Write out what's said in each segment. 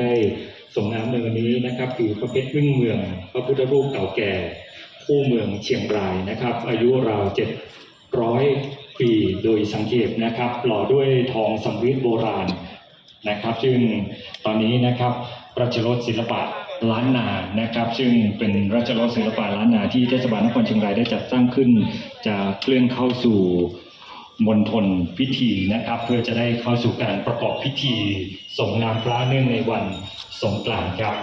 ได้ส่งน้ำในวันนี้นะครับ คือพระเพชรวิ่งเมือง พระพุทธรูปเก่าแก่ คู่เมืองเชียงรายนะครับ อายุราว700ปีโดยสังเกตนะครับ หล่อด้วยทองสำริดโบราณนะครับ ซึ่งตอนนี้นะครับราชรถศิลปะล้านนานะครับ ซึ่งเป็นราชรถศิลปะล้านนาที่เทศบาลนครเชียงรายได้จัดสร้างขึ้น จะเคลื่อนเข้าสู่ มณฑลพิธีนะครับ เพื่อจะได้เข้าสู่การประกอบพิธีส่งน้ำพระเนื่องในวันสงกรานต์ครับ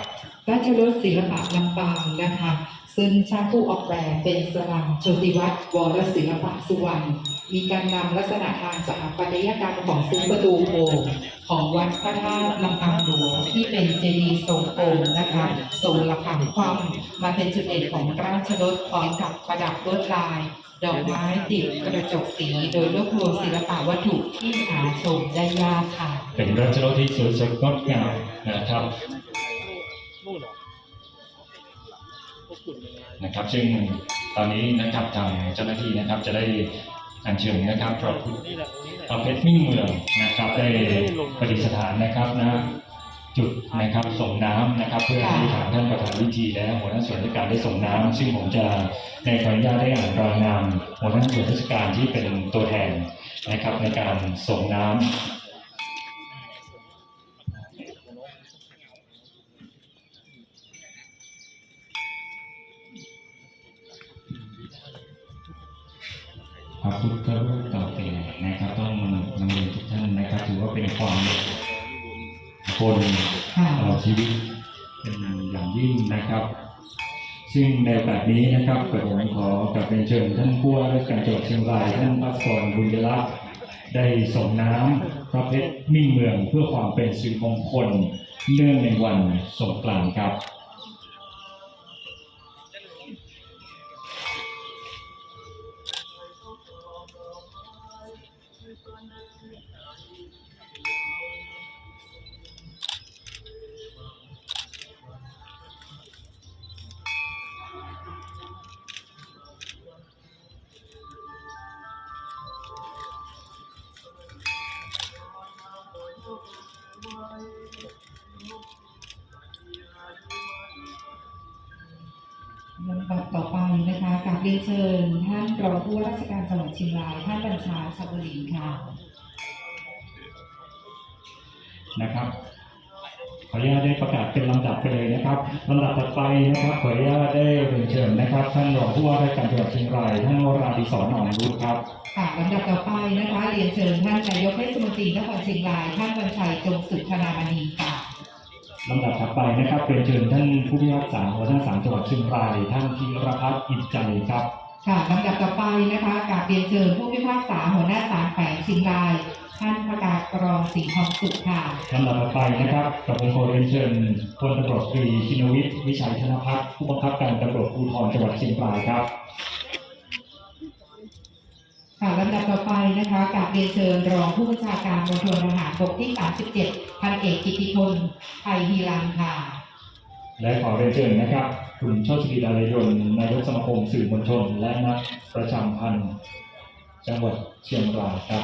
ราชรถศิลปะลำปางนะคะ ซึ่งช่างผู้ออกแบบเป็นสลังโชติวัฒน์วรศิลปะสุวรรณ มีการนำลักษณะทางสถาปัตยกรรมของซุ้มประตูโพธิ์ของวัดพระธาตุลำปางหลวงที่เป็นเจดีย์ทรงโองค์นะคะทรงระฆังคว่ำมาเป็นจุดเด่นของราชรสพร้อมกับประดับลวดลาย ดอกไม้ติดกระจกสีโดยรวบรวมศิลปะวัตถุที่หาชมได้ยากค่ะ เป็นราชรถที่สวยสดงดงามนะครับนะครับ ซึ่งตอนนี้นะครับทางเจ้าหน้าที่นะครับจะได้ อัญเชิญนะครับพระพุทธนี่แหละตรงนี้แหละพระเพชรมิ่งเมืองนะครับ ได้ประดิษฐานนะครับนะจุดนะครับส่งน้ำนะครับ เพื่อให้ทางท่านประธานวิธีและหัวหน้าส่วนราชการได้ส่งน้ำซึ่งผมจะในขออนุญาตได้อ่านรายนามหัวหน้าส่วนราชการที่เป็นตัวแทนนะครับ ในการส่งน้ำ พระพุทธรูปเก่าแก่นะครับต้องนำเรียนทุกท่านนะครับถือว่าเป็นความคนค่ะต่อชีวิตเป็นอย่างยิ่งนะครับ ซึ่งในโอกาสนี้นะครับกระผมขอกลับเป็นเชิญท่านผู้ว่าราชการจังหวัดเชียงรายท่านพัศรบุญยลักษ์ได้ส่งน้ำพระเพชรมิ่งเมืองเพื่อความเป็นสิริมงคลเนื่องในวันสงกรานต์ครับ เรียนเชิญท่านรองผู้ว่าราชการจังหวัดเชียงรายท่านบัญชาสับรีค่ะ นะครับขออนุญาตได้ประกาศเป็นลำดับไปเลยนะครับลำดับถัดไปนะครับขออนุญาตได้เรียนเชิญนะครับท่านรองผู้ว่าราชการจังหวัดเชียงรายท่านวราดิศรหนองรุ้ครับค่ะลำดับต่อไปนะคะเรียนเชิญท่านนายกเทศมนตรีนครเชียงรายท่านบัญชัยจงสุขธนามณีค่ะ ลำดับถัดไปนะครับเป็นเชิญท่านผู้พิพากษาหัวหน้าศาลจังหวัดเชียงรายท่านธีรพัฒน์อินใจครับค่ะลำดับต่อไปนะคะกับเรียนเชิญผู้พิพากษาหัวหน้าศาลแขวงเชียงราย ท่านประกาศกรองศรีทองสุขค่ะลำดับต่อไปนะครับกับผมขอเรียนเชิญพลตำรวจตรีชินวิทย์วิชัยธนพัฒน์ผู้บังคับการตำรวจภูธรจังหวัดเชียงรายครับ ค่ะลำดับต่อไปนะคะกับเรียนเชิญรองผู้บัญชาการมณฑลทหารบกที่ 37 พันเอกกิติพลไทยฮีรันค่ะ และขอเรียนเชิญนะครับคุณโชติดารยนนายกสมาคมสื่อมวลชน และนักประชาพันธ์จังหวัดเชียงรายครับ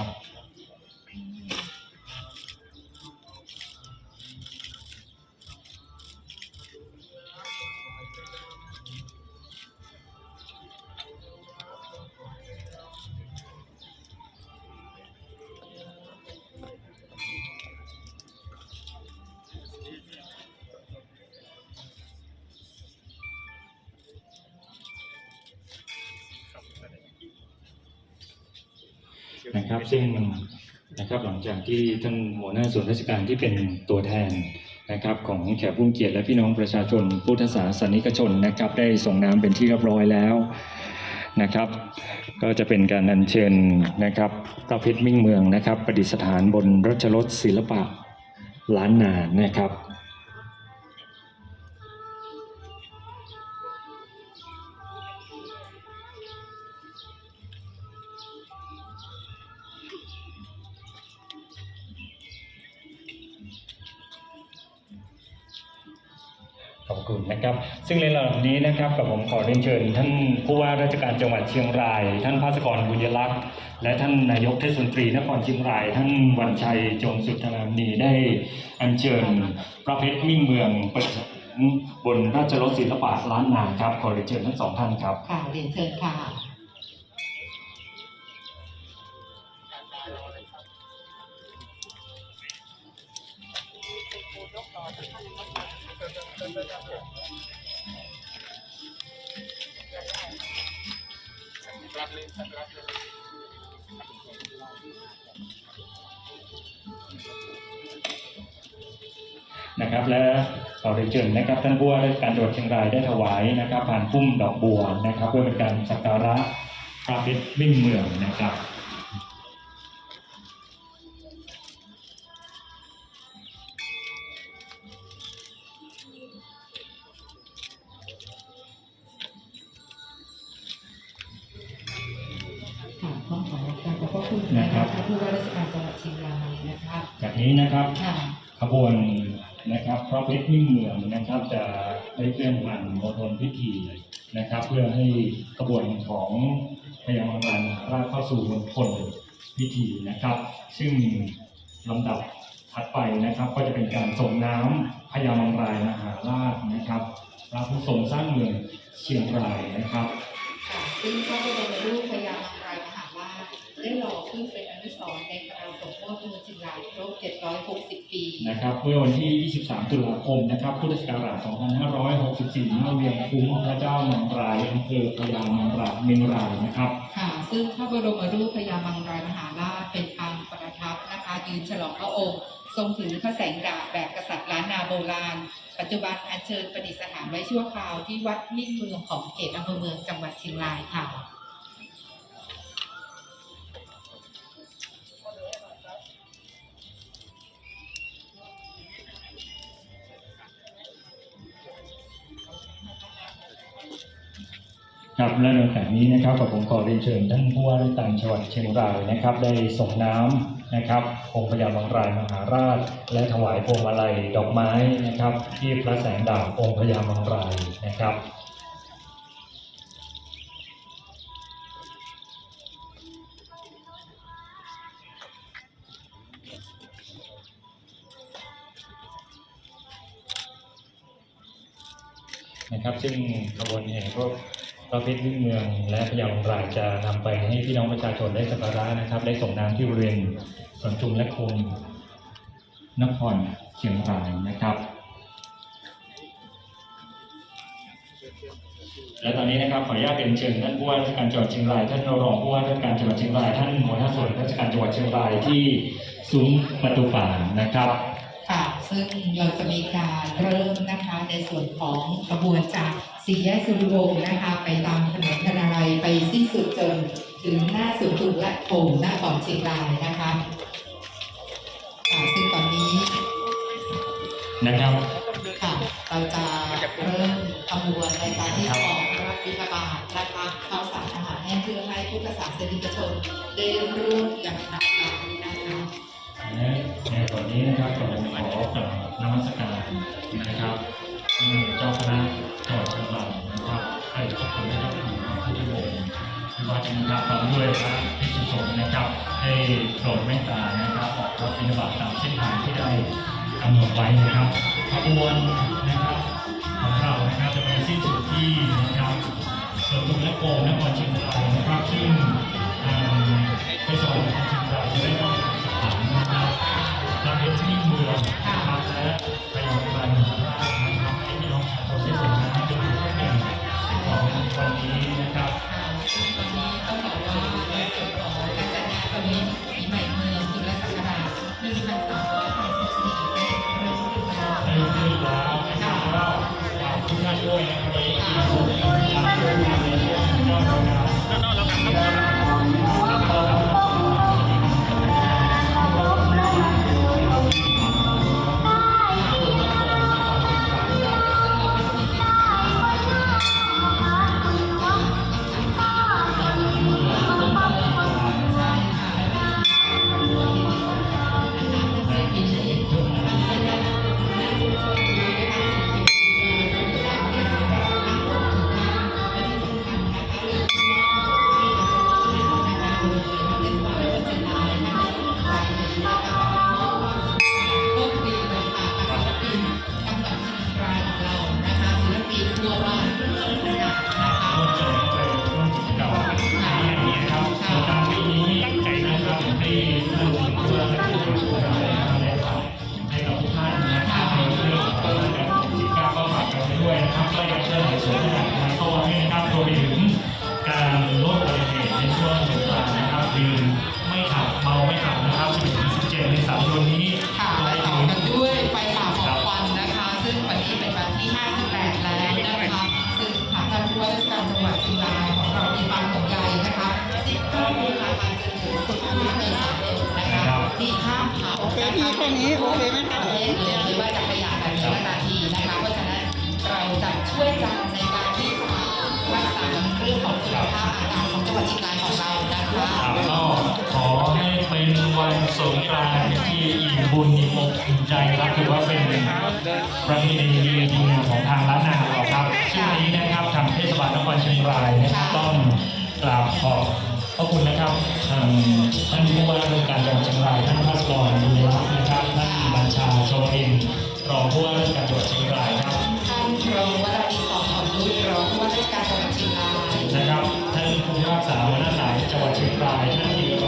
นะครับ ซึ่งนะครับหลังจากที่ท่านหัวหน้าส่วนราชการที่เป็นตัวแทนนะครับของแขกผู้มีเกียรติและพี่น้องประชาชนพุทธศาสนิกชนนะครับได้ส่งน้ำเป็นที่เรียบร้อยแล้วนะครับ ก็จะเป็นการอัญเชิญนะครับพระเพชรมิ่งเมืองนะครับ ประดิษฐานบนรัชรถศิลปะล้านนานะครับ ขอบคุณนะครับ ซึ่งในระดับนี้นะครับกับผมขอเรียนเชิญ ท่านผู้ว่าราชการจังหวัดเชียงราย ท่านภาสกรบุญยลักษณ์และท่านนายกเทศมนตรีนครเชียงราย ท่านวันชัยจงสุทธามีได้อัญเชิญพระเพชรมิ่งเมืองประสงค์บนราชรถศิลปะล้านนาครับขอเรียนเชิญทั้งสองท่านครับ ค่ะเรียนเชิญค่ะ นะครับและขอเรียนเชิญนะครับท่านผู้ว่าราชการจังหวัดเชียงรายได้ถวายนะครับผ่านพุ่มดอกบัวนะครับเพื่อเป็นการสักการะพระเพชรวิ่งเมืองนะครับ นะนะครัคะบท่านผู้ว่าราชการจังหวัดเชียงรายนะคะจากนี้นะครับค่ะขบวนนะครับพระเพชรมิ่งเมืองนะครับจะได้เคลื่อนผ่านมณฑลพิธีนะครับ เพื่อให้ขบวนของพญามังกรราชเข้าสู่มณฑลพิธีนะครับ ซึ่งลำดับถัดไปนะครับ ก็จะเป็นการส่งน้ำพญามังรายมหาราชนะครับพระผู้ทรงสร้างเมืองเชียงรายนะครับค่ะซึ่งพระบรมรูปพญามัง ได้หล่อขึ้นเป็นอนุสรณ์ในการสมโภชเมืองเชียงรายครบ 760 ปีนะครับเมื่อวันที่ 23 ตุลาคมนะครับพุทธศักราช 2564ณเวียงคุ้มพระเจ้ามังรายอำเภอพญามังรายเมียงรายนะครับค่ะ ซึ่งพระบรมรูปพญามังรายมหาราชเป็นปางประทับนะคะยืนฉลองพระองค์ ทรงถือพระแสงดาบแบบกษัตริย์ล้านนาโบราณ ปัจจุบันอัญเชิญประดิษฐานไว้ชั่วคราวที่วัดมิ่งเมืองของเขตอำเภอเมืองจังหวัดเชียงรายค่ะ ครับและในโอกาสนี้นะครับกับผมขอเรียนเชิญท่านผู้ว่าราชการจังหวัดเชียงรายนะครับ ได้ส่งน้ำนะครับองค์พญาบางรายมหาราช และถวายพวงมาลัยดอกไม้นะครับ ที่พระแสงดาบองค์พญาบางรายนะครับนะครับซึ่งขบวนแห่พวก พระเพชรวิ่งเมือง และพญาบางรายจะนำไปให้พี่น้องประชาชนได้สักการะนะครับ ได้ส่งน้ำที่บริเวณสวนจุมและคุมนครเชียงรายนะครับ และตอนนี้นะครับขออนุญาตเป็นเชิญท่านผู้ว่าราชการจังหวัดเชียงรายท่านรองผู้ว่าราชการจังหวัดเชียงรายท่านหัวหน้าส่วนราชการจังหวัดเชียงรายที่ซุ้มประตูป่านะครับค่ะซึ่งเราจะมีการเริ่มนะคะในส่วนของขบวนจาก สี่แยกสุริวงศ์นะคะ ไปตามถนนธนารัยไปสิ้นสุดจนถึงหน้าศูนย์ถุงและโถงหน้าของเชียงรายนะคะค่ะซึ่งตอนนี้นะครับค่ะเราจะเริ่มขบวนในการที่ออกรับบิณฑบาตนะคะข้าวสารอาหารแห้งเพื่อให้พุทธศาสนิกชนได้ร่วมกันทำบุญนะคะและในตอนนี้นะครับผมขอกราบนมัสการนะครับ ท่านเจ้าคณะจังหวัดเชียงรายนะครับให้ทุกคนได้รับรู้ของผู้ที่วงศ์ที่ว่าจะมีการพร้อมด้วยพระภิกษุสงฆ์นะครับให้โปรดเมตตานะครับออกรับบิณฑบาตตามเส้นทางที่ได้กำหนดไว้นะครับขบวนนะครับของเรานะครับจะไปสิ้นสุดที่นะครับสวนลุมและโกนครเชียงรายนะครับซึ่งทางเทศบาลนเชียงรายจะได้ ทางเพชรที่เมืองนะครับและพยาบาลมหาราชนะครับให้พี่น้องประชาชนได้ส่งน้ำให้เป็นส่องหนึ่งของวันนี้นะครับ ซึ่งตอนนี้ต้องบอก นะครับก็ยังช่วยในส่วนที่หลักการเข้าไว้นะครับรวมไปถึงการลดอุบัติเหตุในช่วงสงกรานต์นะครับยืนไม่ขับเมาไม่ขับนะครับ11-17ในษายนนี้ค่ะไปต่อกันด้วยไฟป่าของวันนะคะ ซึ่งวันนี้เป็นวันที่ 58 แล้วนะคะซึ่งทางการผู้ว่าราชการจังหวัดเชียงรายของเรามีความห่วงใยนะคะที่ข้อมูลราคาจนถึงสุดท้ายในสามเดือนนะคะที่ห้ามเผาโอเคพี่แค่นี้โอเคไหมคะหรือว่าจะขยะแบบนี้นะคะ จะช่วยกันในการที่จะรักษาเรื่องของสุขภาพอากาศของจังหวัดเชียงรายของเรานะคะครับก็ขอให้เป็นวันสงกรานต์ที่อิ่มบุญอิ่มอกอิ่มใจครับถือว่าเป็นประเพณีดีจริงๆของทางล้านนาเราครับช่วงนี้นะครับทางเทศบาลนครเชียงรายนะครับต้องกราบขอบพระคุณนะครับทางท่านผู้ว่าราชการจังหวัดเชียงรายท่านพัสกรบุญรัตน์นะครับท่านบัญชาโชวินรองผู้ว่าราชการจังหวัดเชียงรายค รับท่านองวราวีสองของนุชรองผู้ว่าราชการจังหวัดเชียงรายนะครับท่านผู้พิพากษาหัวหน้าศาลจังหวัดเชียงรายท่านที